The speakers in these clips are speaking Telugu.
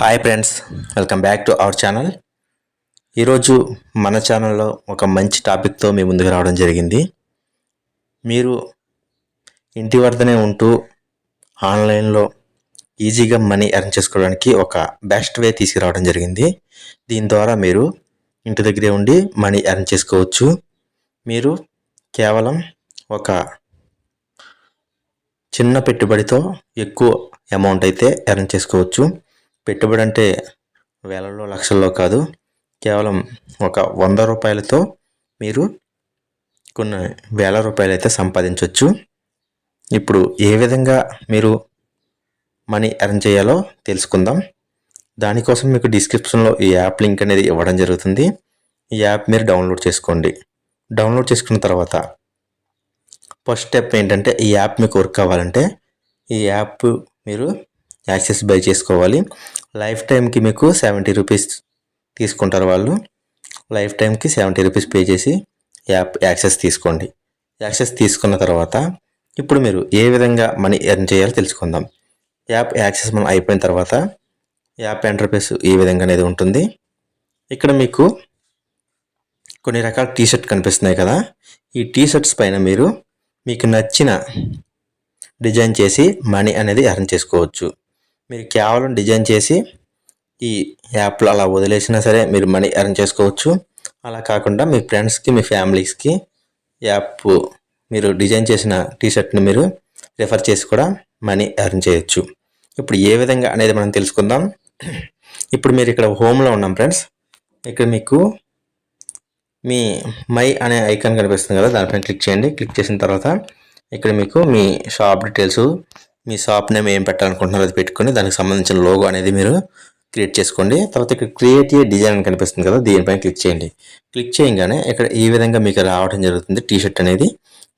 Hi friends welcome back to our channel ఈరోజు మన ఛానల్లో ఒక మంచి టాపిక్తో మీ ముందుకు రావడం జరిగింది. మీరు ఇంటి వద్దనే ఉంటూ ఆన్లైన్లో ఈజీగా మనీ ఎర్న్ చేసుకోవడానికి ఒక బెస్ట్ వే తీసుకురావడం జరిగింది. దీని ద్వారా మీరు ఇంటి దగ్గరే ఉండి మనీ ఎర్న్ చేసుకోవచ్చు. మీరు కేవలం ఒక చిన్న పెట్టుబడితో ఎక్కువ అమౌంట్ అయితే ఎర్న్ చేసుకోవచ్చు. పెట్టుబడి అంటే వేలలో లక్షల్లో కాదు. కేవలం ఒక వంద రూపాయలతో మీరు కొన్ని వేల రూపాయలు అయితే సంపాదించవచ్చు ఇప్పుడు ఏ విధంగా మీరు మనీ ఎర్న్ చేయాలో తెలుసుకుందాం. దానికోసం మీకు డిస్క్రిప్షన్లో ఈ యాప్ లింక్ అనేది ఇవ్వడం జరుగుతుంది. ఈ యాప్ మీరు డౌన్లోడ్ చేసుకోండి. డౌన్లోడ్ చేసుకున్న తర్వాత ఫస్ట్ స్టెప్ ఏంటంటే ఈ యాప్ మీకు వర్క్ అవ్వాలంటే ఈ యాప్ మీరు యాక్సెస్ బై చేసుకోవాలి. లైఫ్ టైంకి మీకు సెవెంటీ రూపీస్ తీసుకుంటారు వాళ్ళు. లైఫ్ టైంకి సెవెంటీ రూపీస్ పే చేసి యాప్ యాక్సెస్ తీసుకోండి. యాక్సెస్ తీసుకున్న తర్వాత ఇప్పుడు మీరు ఏ విధంగా మనీ ఎర్న్ చేయాలో తెలుసుకుందాం. యాప్ యాక్సెస్ మనం అయిపోయిన తర్వాత యాప్ ఇంటర్ఫేస్ ఈ విధంగా అనేది ఉంటుంది. ఇక్కడ మీకు కొన్ని రకాల టీ షర్ట్ కనిపిస్తున్నాయి కదా. ఈ టీ షర్ట్స్ పైన మీరు మీకు నచ్చిన డిజైన్ చేసి మనీ అనేది ఎర్న్ చేసుకోవచ్చు. మీరు కేవలం డిజైన్ చేసి ఈ యాప్లో అలా వదిలేసినా సరే మీరు మనీ ఎర్న్ చేసుకోవచ్చు. అలా కాకుండా మీ ఫ్రెండ్స్కి మీ ఫ్యామిలీస్కి యాప్ మీరు డిజైన్ చేసిన టీషర్ట్ని మీరు రిఫర్ చేసి కూడా మనీ ఎర్న్ చేయొచ్చు. ఇప్పుడు ఏ విధంగా అనేది మనం తెలుసుకుందాం. ఇప్పుడు మీరు ఇక్కడ హోమ్లో ఉన్నాం ఫ్రెండ్స్. ఇక్కడ మీకు మీ మై అనే ఐకాన్ కనిపిస్తుంది కదా దానిపైన క్లిక్ చేయండి. క్లిక్ చేసిన తర్వాత ఇక్కడ మీకు మీ షాప్ డీటెయిల్స్ మీ షాప్ నేమ్ ఏం పెట్టాలనుకుంటున్నారో అది పెట్టుకొని దానికి సంబంధించిన లోగో అనేది మీరు క్రియేట్ చేసుకోండి. తర్వాత ఇక్కడ క్రియేట్ ఏ డిజైన్ అని కనిపిస్తుంది కదా దీనిపైన క్లిక్ చేయండి. క్లిక్ చేయగానే ఇక్కడ ఈ విధంగా మీకు రావడం జరుగుతుంది టీ షర్ట్ అనేది.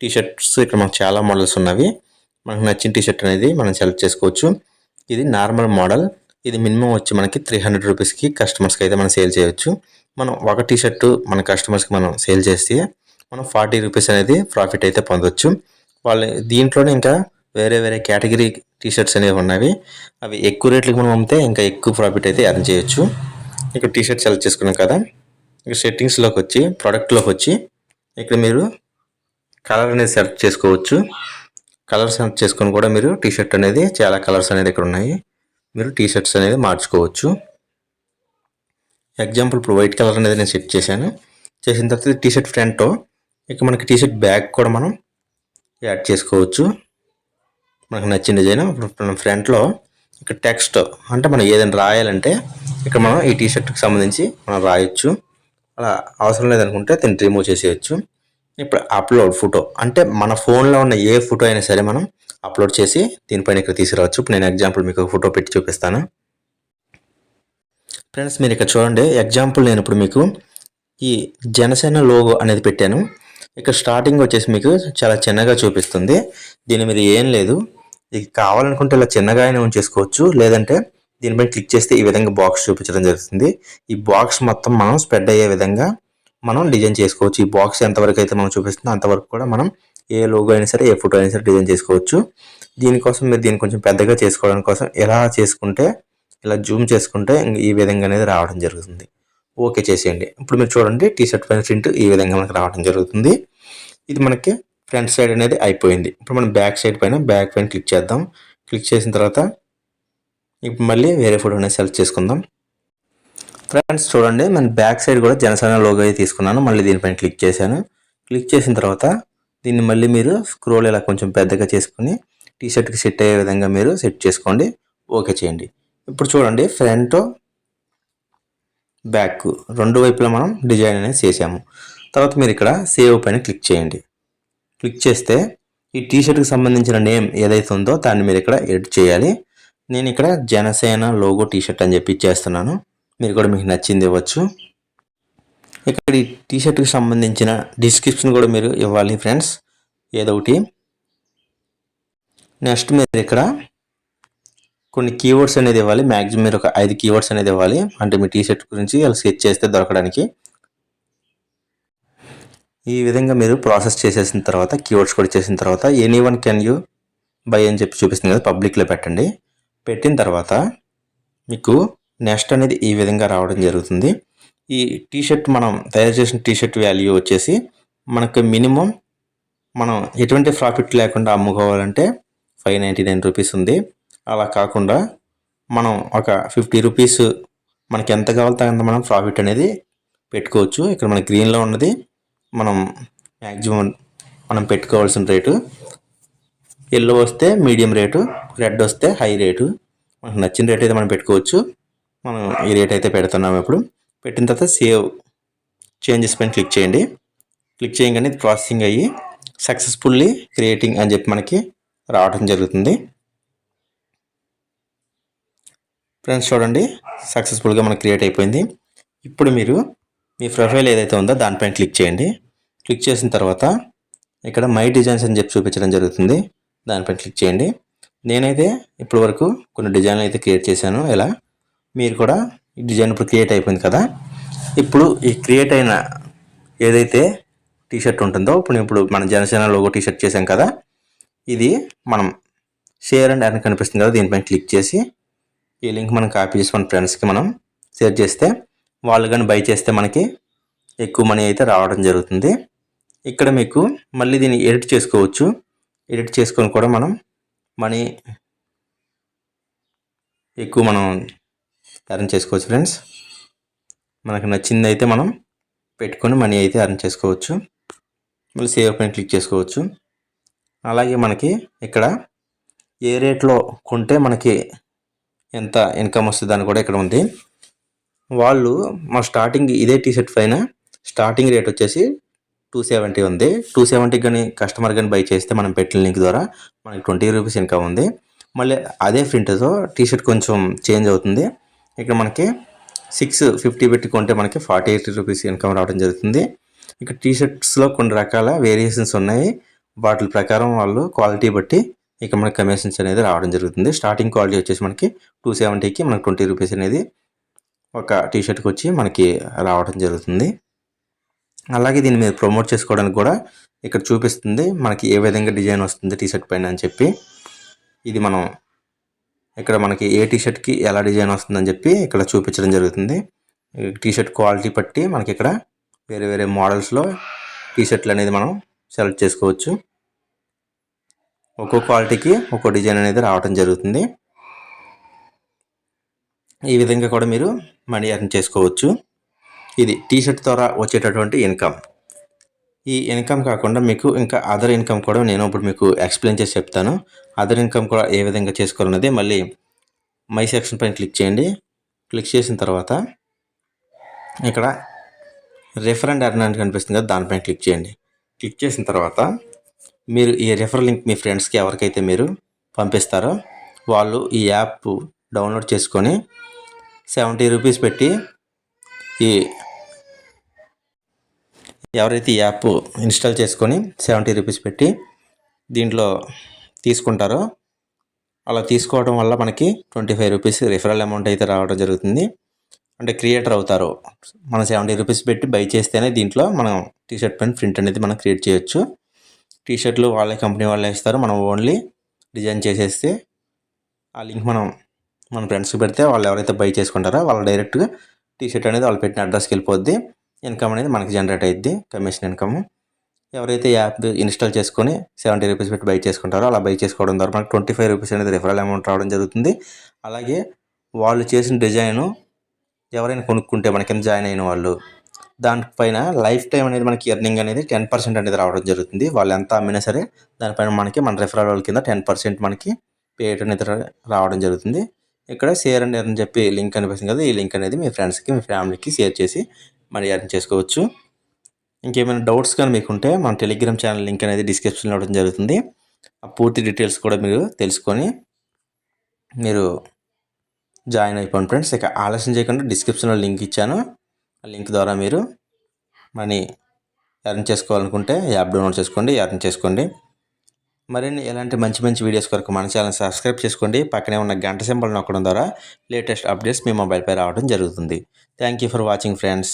టీషర్ట్స్ ఇక్కడ మనకు చాలా మోడల్స్ ఉన్నవి. మనకు నచ్చిన టీ షర్ట్ అనేది మనం సెలెక్ట్ చేసుకోవచ్చు. ఇది నార్మల్ మోడల్ ఇది మినిమం వచ్చి మనకి త్రీ హండ్రెడ్ రూపీస్కి కస్టమర్స్కి అయితే మనం సేల్ చేయొచ్చు మనం ఒక టీషర్ట్ మన కస్టమర్స్కి మనం సేల్ చేస్తే మనం ఫార్టీ రూపీస్ అనేది ప్రాఫిట్ అయితే పొందొచ్చు. వాళ్ళు దీంట్లోనే ఇంకా వేరే వేరే కేటగిరీ టీ షర్ట్స్ అనేవి ఉన్నవి. అవి ఎక్కువ రేట్లకు మనం అమ్మితే ఇంకా ఎక్కువ ప్రాఫిట్ అయితే అర్న్ చేయొచ్చు. ఇక్కడ టీషర్ట్ సెలెక్ట్ చేసుకున్నాం కదా. ఇక సెట్టింగ్స్లోకి వచ్చి ప్రోడక్ట్లోకి వచ్చి ఇక్కడ మీరు కలర్ అనేది సెలెక్ట్ చేసుకోవచ్చు. కలర్ సెలెక్ట్ చేసుకొని కూడా మీరు టీ షర్ట్ అనేది చాలా కలర్స్ అనేది ఇక్కడ ఉన్నాయి. మీరు టీషర్ట్స్ అనేది మార్చుకోవచ్చు. ఎగ్జాంపుల్ ఇప్పుడు వైట్ కలర్ అనేది నేను సెట్ చేశాను. చేసిన తర్వాత టీషర్ట్ ఫ్రంట్ ఇక మనకి టీషర్ట్ బ్యాక్ కూడా మనం యాడ్ చేసుకోవచ్చు. మనకు నచ్చిన డిజైన్ ఇప్పుడు ఫ్రంట్లో ఇక్కడ టెక్స్ట్ అంటే మనం ఏదైనా రాయాలంటే ఇక్కడ మనం ఈ టీ షర్ట్కి సంబంధించి మనం రాయొచ్చు. అలా అవసరం లేదనుకుంటే దీన్ని రిమూవ్ చేసేయచ్చు. ఇప్పుడు అప్లోడ్ ఫోటో అంటే మన ఫోన్లో ఉన్న ఏ ఫోటో అయినా సరే మనం అప్లోడ్ చేసి దీనిపైన ఇక్కడ తీసుకురావచ్చు. ఇప్పుడు నేను ఎగ్జాంపుల్ మీకు ఫోటో పెట్టి చూపిస్తాను. ఫ్రెండ్స్ మీరు ఇక్కడ చూడండి. ఎగ్జాంపుల్ నేను ఇప్పుడు మీకు ఈ జనసేన లోగో అనేది పెట్టాను. ఇక్కడ స్టార్టింగ్ వచ్చేసి మీకు చాలా చిన్నగా చూపిస్తుంది. దీని మీద ఏం లేదు. ఇది కావాలనుకుంటే ఇలా చిన్నగా అయినా ఉంచేసుకోవచ్చు. లేదంటే దీనిపై క్లిక్ చేస్తే ఈ విధంగా బాక్స్ చూపించడం జరుగుతుంది. ఈ బాక్స్ మొత్తం మనం స్ప్రెడ్ అయ్యే విధంగా మనం డిజైన్ చేసుకోవచ్చు. ఈ బాక్స్ ఎంతవరకు అయితే మనం చూపిస్తుందో అంతవరకు కూడా మనం ఏ లోగో అయినా సరే ఏ ఫోటో అయినా సరే డిజైన్ చేసుకోవచ్చు. దీనికోసం మీరు దీన్ని కొంచెం పెద్దగా చేసుకోవడం కోసం ఎలా చేసుకుంటే ఇలా జూమ్ చేసుకుంటే ఈ విధంగా అనేది రావడం జరుగుతుంది. ఓకే చేసేయండి. ఇప్పుడు మీరు చూడండి టీ షర్ట్ పైన ప్రింట్ ఈ విధంగా మనకు రావడం జరుగుతుంది. ఇది మనకి ఫ్రంట్ సైడ్ అనేది అయిపోయింది. ఇప్పుడు మనం బ్యాక్ సైడ్ పైన బ్యాక్ పైన క్లిక్ చేద్దాం. క్లిక్ చేసిన తర్వాత ఇప్పుడు మళ్ళీ వేరే ఫోటో అనేది సెలెక్ట్ చేసుకుందాం. ఫ్రెండ్స్ చూడండి నేను బ్యాక్ సైడ్ కూడా జనసేన లోగో అయితే తీసుకున్నాను. మళ్ళీ దీనిపైన క్లిక్ చేశాను. క్లిక్ చేసిన తర్వాత దీన్ని మళ్ళీ మీరు స్క్రోల్ ఇలా కొంచెం పెద్దగా చేసుకుని టీ షర్ట్కి సెట్ అయ్యే విధంగా మీరు సెట్ చేసుకోండి. ఓకే చేయండి. ఇప్పుడు చూడండి ఫ్రంట్ బ్యాక్ రెండు వైపులా మనం డిజైన్ అనేది చేసాము తర్వాత మీరు ఇక్కడ సేవ్ పైన క్లిక్ చేయండి. క్లిక్ చేస్తే ఈ టీ షర్ట్కి సంబంధించిన నేమ్ ఏదైతే ఉందో దాన్ని మీరు ఇక్కడ ఎడిట్ చేయాలి. నేను ఇక్కడ జనసేన లోగో టీ షర్ట్ అని చెప్పి ఇచ్చేస్తున్నాను. మీరు కూడా మీకు నచ్చింది ఇవ్వచ్చు. ఇక్కడ ఈ టీ షర్ట్కి సంబంధించిన డిస్క్రిప్షన్ కూడా మీరు ఇవ్వాలి ఫ్రెండ్స్. ఏదో ఒకటి. నెక్స్ట్ మీరు ఇక్కడ కొన్ని కీవర్డ్స్ అనేది ఇవ్వాలి. మ్యాక్సిమం మీరు ఒక ఐదు కీవర్డ్స్ అనేది ఇవ్వాలి. అంటే మీ టీ షర్ట్ గురించి అలా స్కెచ్ చేస్తే దొరకడానికి. ఈ విధంగా మీరు ప్రాసెస్ చేసేసిన తర్వాత కీవర్డ్స్ కూడా చేసిన తర్వాత any one can you buy అని చెప్పి చూపిస్తుంది కదా పబ్లిక్లో పెట్టండి. పెట్టిన తర్వాత మీకు నెక్స్ట్ అనేది ఈ విధంగా రావడం జరుగుతుంది. ఈ టీషర్ట్ మనం తయారు చేసిన టీషర్ట్ వాల్యూ వచ్చేసి మనకు మినిమం మనం ఎటువంటి ప్రాఫిట్ లేకుండా అమ్ముకోవాలంటే ఫైవ్ నైంటీ నైన్ రూపీస్ ఉంది. అలా కాకుండా మనం ఒక ఫిఫ్టీ రూపీస్ మనకి ఎంత కావాలో అంత మనం ప్రాఫిట్ అనేది పెట్టుకోవచ్చు. ఇక్కడ మన గ్రీన్లో ఉన్నది మనం మ్యాక్సిమం మనం పెట్టుకోవాల్సిన రేటు. ఎల్లో వస్తే మీడియం రేటు రెడ్ వస్తే హై రేటు. మనకు నచ్చిన రేట్ అయితే మనం పెట్టుకోవచ్చు. మనం ఈ రేట్ అయితే పెడుతున్నాం ఇప్పుడు. పెట్టిన తర్వాత సేవ్ చేంజెస్ పైన క్లిక్ చేయండి. క్లిక్ చేయగానే ప్రాసెసింగ్ అయ్యి సక్సెస్ఫుల్లీ క్రియేటింగ్ అని చెప్పి మనకి రావడం జరుగుతుంది. ఫ్రెండ్స్ చూడండి సక్సెస్ఫుల్గా మనకు క్రియేట్ అయిపోయింది. ఇప్పుడు మీరు మీ ప్రొఫైల్ ఏదైతే ఉందో దానిపైన క్లిక్ చేయండి. క్లిక్ చేసిన తర్వాత ఇక్కడ మై డిజైన్స్ అని చెప్పి చూపించడం జరుగుతుంది. దానిపైన క్లిక్ చేయండి. నేనైతే ఇప్పటి వరకు కొన్ని డిజైన్లు అయితే క్రియేట్ చేశాను. ఇలా మీరు కూడా ఈ డిజైన్ ఇప్పుడు క్రియేట్ అయిపోయింది కదా? ఇప్పుడు ఈ క్రియేట్ అయిన ఏదైతే టీషర్ట్ ఉంటుందో ఇప్పుడు ఇప్పుడు మన జనసేన లోగో టీషర్ట్ చేసాం కదా? ఇది మనం షేర్ అండ్ అని కనిపిస్తుంది కదా దీనిపైన క్లిక్ చేసి ఈ లింక్ మనం కాపీ చేసి మన ఫ్రెండ్స్కి మనం షేర్ చేస్తే వాళ్ళు కానీ బై చేస్తే మనకి ఎక్కువ మనీ అయితే రావడం జరుగుతుంది. ఇక్కడ మీకు మళ్ళీ దీన్ని ఎడిట్ చేసుకోవచ్చు. ఎడిట్ చేసుకొని కూడా మనం మనీ ఎక్కువ మనం అర్న్ చేసుకోవచ్చు ఫ్రెండ్స్. మనకు నచ్చింది అయితే మనం పెట్టుకొని మనీ అయితే అర్న్ చేసుకోవచ్చు. మళ్ళీ సేవ్ పైన క్లిక్ చేసుకోవచ్చు. అలాగే మనకి ఇక్కడ ఏ రేట్లో కొంటే మనకి ఎంత ఇన్కమ్ వస్తుంది అని కూడా ఇక్కడ ఉంది. వాళ్ళు మా స్టార్టింగ్ ఇదే టీషర్ట్ పైన స్టార్టింగ్ రేట్ వచ్చేసి టూ సెవెంటీ ఉంది. టూ సెవెంటీ కానీ కస్టమర్ కానీ బై చేస్తే మనం పెట్టిన లింక్ ద్వారా మనకి ట్వంటీ రూపీస్ ఇన్కమ్ ఉంది. మళ్ళీ అదే ప్రింట్తో టీషర్ట్ కొంచెం చేంజ్ అవుతుంది. ఇక్కడ మనకి సిక్స్ ఫిఫ్టీ పెట్టి కొంటే మనకి ఫార్టీ ఎయిట్ రూపీస్ ఇన్కమ్ రావడం జరుగుతుంది. ఇక్కడ టీషర్ట్స్లో కొన్ని రకాల వేరియేషన్స్ ఉన్నాయి. వాటి ప్రకారం వాళ్ళు క్వాలిటీ బట్టి ఇక మనకి కమిషన్స్ అనేది రావడం జరుగుతుంది. స్టార్టింగ్ క్వాలిటీ వచ్చేసి మనకి టూ సెవెంటీకి మనకి ట్వంటీ రూపీస్ అనేది ఒక టీషర్ట్కి వచ్చి మనకి రావడం జరుగుతుంది. అలాగే దీన్ని మీరు ప్రమోట్ చేసుకోవడానికి కూడా ఇక్కడ చూపిస్తుంది మనకి ఏ విధంగా డిజైన్ వస్తుంది టీషర్ట్ పైన అని చెప్పి. ఇది మనం ఇక్కడ మనకి ఏ టీషర్ట్కి ఎలా డిజైన్ వస్తుందని చెప్పి ఇక్కడ చూపించడం జరుగుతుంది. టీషర్ట్ క్వాలిటీ బట్టి మనకి ఇక్కడ వేరే వేరే మోడల్స్లో టీషర్ట్లు అనేది మనం సెలెక్ట్ చేసుకోవచ్చు. ఒక్కో క్వాలిటీకి ఒక్కో డిజైన్ అనేది రావడం జరుగుతుంది. ఈ విధంగా కూడా మీరు మనీ అర్న్ చేసుకోవచ్చు. ఇది టీషర్ట్ ద్వారా వచ్చేటటువంటి ఇన్కమ్ ఈ ఇన్కమ్ కాకుండా మీకు ఇంకా అదర్ ఇన్కమ్ కూడా నేను ఇప్పుడు మీకు ఎక్స్ప్లెయిన్ చేసి చెప్తాను. అదర్ ఇన్కమ్ కూడా ఏ విధంగా చేసుకోవాలన్నది మళ్ళీ మై సెక్షన్ పైన క్లిక్ చేయండి. క్లిక్ చేసిన తర్వాత ఇక్కడ రెఫరెండ్ అర్న్ అని కనిపిస్తుంది కదా దానిపైన క్లిక్ చేయండి. క్లిక్ చేసిన తర్వాత మీరు ఈ రెఫర్ లింక్ మీ ఫ్రెండ్స్కి ఎవరికైతే మీరు పంపిస్తారో వాళ్ళు ఈ యాప్ డౌన్లోడ్ చేసుకొని సెవెంటీ రూపీస్ పెట్టి ఈ ఎవరైతే ఈ యాప్ ఇన్స్టాల్ చేసుకొని సెవెంటీ రూపీస్ పెట్టి దీంట్లో తీసుకుంటారో అలా తీసుకోవడం వల్ల మనకి twenty five rupees referral amount అయితే రావడం జరుగుతుంది. అంటే క్రియేటర్ అవుతారు. మనం సెవెంటీ రూపీస్ పెట్టి బై చేస్తేనే దీంట్లో మనం టీషర్ట్ పైన ప్రింట్ అనేది మనం క్రియేట్ చేయొచ్చు. టీషర్ట్లు వాళ్ళే కంపెనీ వాళ్ళే ఇస్తారు. మనం ఓన్లీ డిజైన్ చేసేస్తే ఆ లింక్ మనం మన ఫ్రెండ్స్కి పెడితే వాళ్ళు ఎవరైతే బై చేసుకుంటారో వాళ్ళు డైరెక్ట్గా టీషర్ట్ అనేది వాళ్ళు పెట్టిన అడ్రస్కి వెళ్ళిపోద్ది. ఇన్కమ్ అనేది మనకి జనరేట్ అయ్యిద్ది కమిషన్ ఇన్కమ్ ఎవరైతే యాప్ ఇన్స్టాల్ చేసుకొని సెవెంటీ రూపీస్ పెట్టి బై చేసుకుంటారో అలా బై చేసుకోవడం ద్వారా మనకు ట్వంటీ ఫైవ్ రూపీస్ అనేది రిఫరల్ అమౌంట్ రావడం జరుగుతుంది. అలాగే వాళ్ళు చేసిన డిజైను ఎవరైనా కొనుక్కుంటే మన కింద జాయిన్ అయిన వాళ్ళు దానిపైన లైఫ్ టైం అనేది మనకి ఎర్నింగ్ అనేది టెన్ పర్సెంట్ అనేది రావడం జరుగుతుంది. వాళ్ళు ఎంత అమ్మినా సరే దానిపైన మనకి మన రిఫరల్ వాళ్ళ కింద టెన్ పర్సెంట్ మనకి పేట్ అనేది రావడం జరుగుతుంది. ఇక్కడ షేర్ అండ్ ఎర్న్ చెప్పి లింక్ అనిపిస్తుంది కదా ఈ లింక్ అనేది మీ ఫ్రెండ్స్కి మీ ఫ్యామిలీకి షేర్ చేసి మరి ఎర్న్ చేసుకోవచ్చు. ఇంకేమైనా డౌట్స్ కానీ మీకు ఉంటే మన టెలిగ్రామ్ ఛానల్ లింక్ అనేది డిస్క్రిప్షన్లో ఇవ్వడం జరుగుతుంది. ఆ పూర్తి డీటెయిల్స్ కూడా మీరు తెలుసుకొని మీరు జాయిన్ అయిపోండి ఫ్రెండ్స్ ఇక ఆలస్యం చేయకుండా డిస్క్రిప్షన్లో లింక్ ఇచ్చాను. ఆ లింక్ ద్వారా మీరు మనీ ఎర్న్ చేసుకోవాలనుకుంటే యాప్ డౌన్లోడ్ చేసుకోండి ఎర్న్ చేసుకోండి. మరిన్ని ఎలాంటి మంచి మంచి వీడియోస్ కొరకు మన ఛానల్ సబ్స్క్రైబ్ చేసుకోండి. పక్కనే ఉన్న గంట సింబల్ నొక్కడం ద్వారా లేటెస్ట్ అప్డేట్స్ మీ మొబైల్పై రావడం జరుగుతుంది. Thank you for watching friends.